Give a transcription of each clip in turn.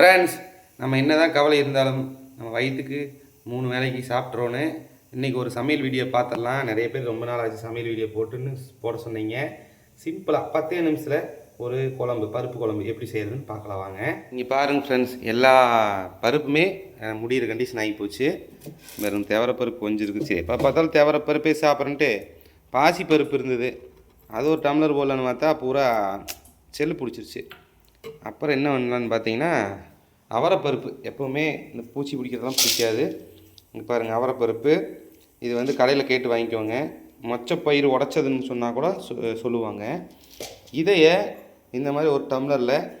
Friends நம்ம என்ன தான் கவலை இருந்தாலும் நம்ம வயிற்றுக்கு மூணு வேளைக்கு சாப்பிட்றோன்னு இன்றைக்கி ஒரு சமையல் வீடியோ பார்த்துடலாம். நிறைய பேர் ரொம்ப நாள் ஆச்சு சமையல் வீடியோ போட்டுன்னு போட சொன்னீங்க. சிம்பிளாக பத்தே நிமிஷத்தில் ஒரு குழம்பு பருப்பு குழம்பு எப்படி செய்கிறதுன்னு பார்க்கலாம் வாங்க. இங்கே பாருங்கள் ஃப்ரெண்ட்ஸ் எல்லா பருப்புமே முடிகிற முடியிற கண்டிஷன் ஆகி போச்சு. வெறும் தேவரப்பருப்பு கொஞ்சம் இருக்குது எப்போ பார்த்தாலும் தேவரப்பருப்பே சாப்பிட்றேன்ட்டு பாசி பருப்பு இருந்தது. அது ஒரு டம்ளர் போடலான்னு பார்த்தா பூரா செல்லு பிடிச்சிருச்சு. அப்புறம் என்ன பண்ணலான்னு பார்த்தீங்கன்னா அவரைப்பருப்பு. எப்போவுமே இந்த பூச்சி பிடிக்கிறதெல்லாம் பிடிக்காது. இங்கே பாருங்கள் அவரைப்பருப்பு. இது வந்து கடையில் கேட்டு வாங்கிக்கோங்க. மொச்சப்பயிர் உடச்சதுன்னு சொன்னால் கூட சொ- சொல்லுவாங்க. இதைய இந்த மாதிரி ஒரு டம்ளரில்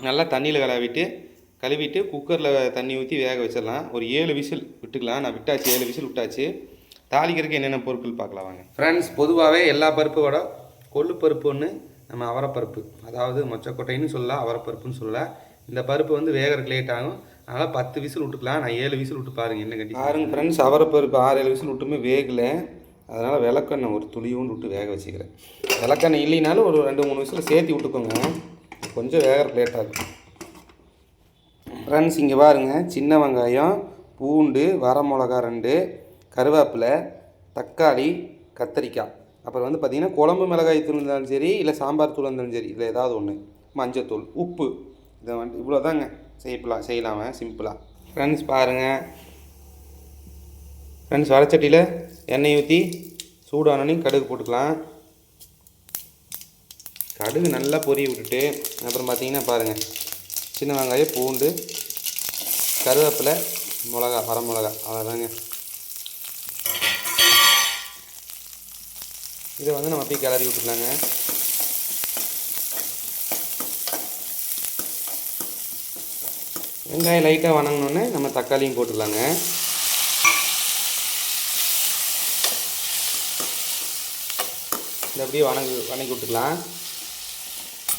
நல்லா தண்ணியில் கழுவிட்டு கழுவிட்டு குக்கரில் தண்ணி ஊற்றி வேக வச்சிடலாம். ஒரு ஏழு விசில் விட்டுக்கலாம். நான் விட்டாச்சு ஏழு விசில் விட்டாச்சு. தாளிக்கிறதுக்கு என்னென்ன பொருட்கள் பார்க்கலாம் வாங்க. ஃப்ரெண்ட்ஸ் பொதுவாகவே எல்லா பருப்போட கொள்ளு பருப்பு ஒன்று நம்ம அவரப்பருப்பு. அதாவது மொச்சக்கொட்டைன்னு சொல்லலாம் அவரைப்பருப்புன்னு சொல்லலாம். இந்த பருப்பு வந்து வேகறதுக்கு லேட் ஆகும். அதனால் பத்து விசில் விட்டுக்கலாம். நான் ஏழு விசில் விட்டு பாருங்க என்ன கட்டி பாருங்க ஃப்ரெண்ட்ஸ் அவரைப்பருப்பு ஆறு ஏழு விசில் விட்டுமே வேகலை. அதனால் விளக்கெண்ணெய் ஒரு துளியும் விட்டு வேக வச்சுக்கிறேன். விளக்கெண்ணெய் இல்லைனாலும் ஒரு ரெண்டு மூணு விசில் சேர்த்து விட்டுக்கோங்க. கொஞ்சம் வேகறதுக்கு லேட் ஆகும் ஃப்ரெண்ட்ஸ் இங்கே பாருங்க. சின்ன வெங்காயம் பூண்டு வரமிளகா ரெண்டு கருவேப்பிலை தக்காளி கத்தரிக்காய். அப்புறம் வந்து பார்த்திங்கன்னா குழம்பு மிளகாய் தூள் இருந்தாலும் சரி இல்லை சாம்பார் தூள் இருந்தாலும் சரி இதில் ஏதாவது ஒன்று மஞ்சத்தூள் உப்பு. இதை வந்து இவ்வளோ தாங்க செய்யலாம் செய்யலாம சிம்பிளாக ஃப்ரெண்ட்ஸ் பாருங்கள் ஃப்ரெண்ட்ஸ் வடச்சட்டியில் எண்ணெய் ஊற்றி சூடானோடனே கடுகு போட்டுக்கலாம். கடுகு நல்லா பொரிய விட்டுட்டு அப்புறம் பார்த்தீங்கன்னா பாருங்கள் சின்ன வெங்காயம் பூண்டு கருவேப்பிலை மிளகா வர மிளகா அவ்வளோதாங்க இதை வந்து நம்ம அப்படியே கிளறி விட்டுக்கலாங்க. வெங்காயம் லைட்டாக வணங்கினோன்னே நம்ம தக்காளியும் போட்டுக்கலாங்க இதை அப்படியே வணங்கி வணங்கி விட்டுக்கலாம்.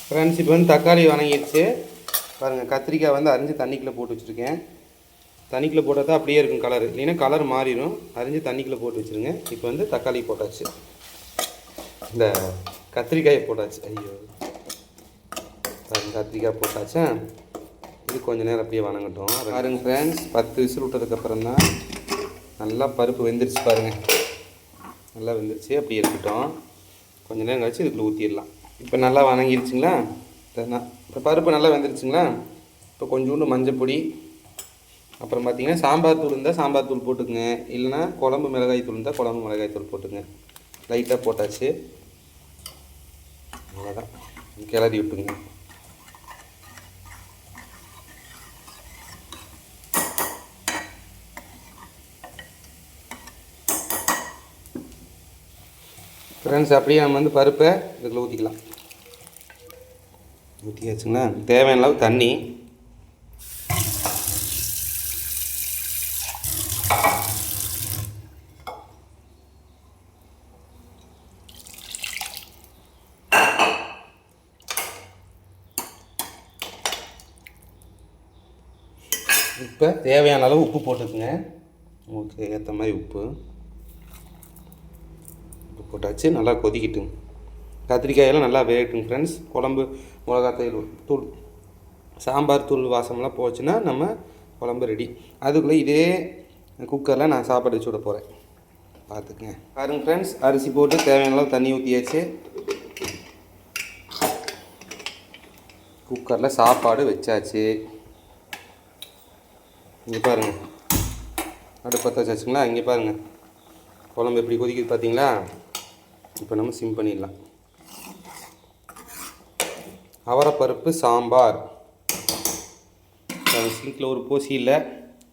ஃப்ரெண்ட்ஸ் இப்போ வந்து தக்காளி வணங்கிடுச்சு. பாருங்கள் கத்திரிக்காய் வந்து அரிஞ்சு தண்ணிக்குள்ளே போட்டு வச்சுருக்கேன். தண்ணிக்குள்ளே போட்டால் தான் அப்படியே இருக்கும் கலர் இல்லைன்னா கலர் மாறிடும். அரிஞ்சு தண்ணிக்குள்ளே போட்டு வச்சுருங்க. இப்போ வந்து தக்காளி போட்டாச்சு. இந்த கத்திரிக்காயை போட்டாச்சு. ஐயோ. கத்திரிக்காய் போட்டாச்சா? இது கொஞ்ச நேரம் அப்படியே வணங்கட்டும். பாருங்க ஃப்ரெண்ட்ஸ் பத்து விசில் விட்டதுக்கப்புறம் தான் நல்லா பருப்பு வெந்துருச்சு பாருங்கள் நல்லா வெந்துருச்சு அப்படியே இருக்கட்டும். கொஞ்ச நேரம் கழிச்சு இதுக்குள்ளே ஊற்றிடலாம் இப்போ நல்லா வணங்கிருச்சுங்களா? இப்போ பருப்பு நல்லா வெந்துருச்சுங்களா? இப்போ கொஞ்சோண்டு மஞ்சள் பொடி அப்புறம் பார்த்தீங்கன்னா சாம்பார் தூள் இருந்தால் சாம்பார் தூள் போட்டுக்குங்க. இல்லைனா குழம்பு மிளகாய் தூள் இருந்தால் குழம்பு மிளகாய் தூள் போட்டுங்க லைட்டாக போட்டாச்சு. அவ்வளோதான் கிளறி விட்டுங்க ஃப்ரெண்ட்ஸ் அப்படியே நம்ம வந்து பருப்பை இதுக்குள்ளே ஊற்றிக்கலாம் ஊற்றியாச்சுங்களா தேவையான அளவு தண்ணி. இப்போ தேவையான அளவு உப்பு போட்டுக்குங்க. உங்களுக்கு ஏற்ற மாதிரி உப்பு. போட்டாச்சு நல்லா கொதிக்கிட்டுங்க கத்திரிக்காயெல்லாம் நல்லா வேகட்டுங்க ஃப்ரெண்ட்ஸ் குழம்பு மிளகாத்தூள் தூள் சாம்பார் தூள் வாசம்லாம் போச்சுன்னா நம்ம குழம்பு ரெடி அதுக்குள்ளே இதே குக்கரில் நான் சாப்பாடு வச்சு விட போகிறேன் பார்த்துக்குங்க. பாருங்க ஃப்ரெண்ட்ஸ் அரிசி போட்டு தேவையான அளவு தண்ணி ஊற்றியாச்சு குக்கரில் சாப்பாடு வச்சாச்சு. இங்கே பாருங்கள் அடுப்பத்த வச்சாச்சுங்களா? இங்கே பாருங்கள் குழம்பு எப்படி கொதிக்குது பார்த்தீங்களா? இப்போ நம்ம சிம் பண்ணிடலாம். அவரைப்பருப்பு சாம்பார். சிங்கில் ஒரு போசி இல்லை.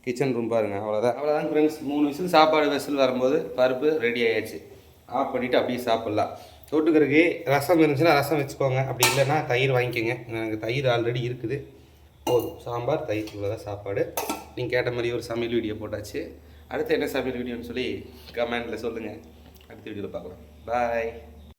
கிச்சன் ரூம் பாருங்கள் அவ்வளோதான் அவ்வளோதான் ஃப்ரெண்ட்ஸ் மூணு விசில் சாப்பாடு விசில் வரும்போது பருப்பு ரெடி ஆகிடுச்சு ஆஃப் பண்ணிவிட்டு அப்படியே சாப்பிட்லாம். தொட்டுக்கிறதுக்கு ரசம் இருந்துச்சுன்னா ரசம் வச்சுக்கோங்க. அப்படி இல்லைன்னா தயிர் வாங்கிக்கோங்க. எனக்கு தயிர் ஆல்ரெடி இருக்குது. போதும். சாம்பார் தயிர் இவ்வளோதான் சாப்பாடு. நீங்கள் கேட்ட மாதிரி ஒரு சமையல் வீடியோ போட்டாச்சு. அடுத்து என்ன சமையல் வீடியோன்னு சொல்லி கமெண்டில் சொல்லுங்கள் அடுத்த வீடியோவில் பார்க்கலாம். Bye.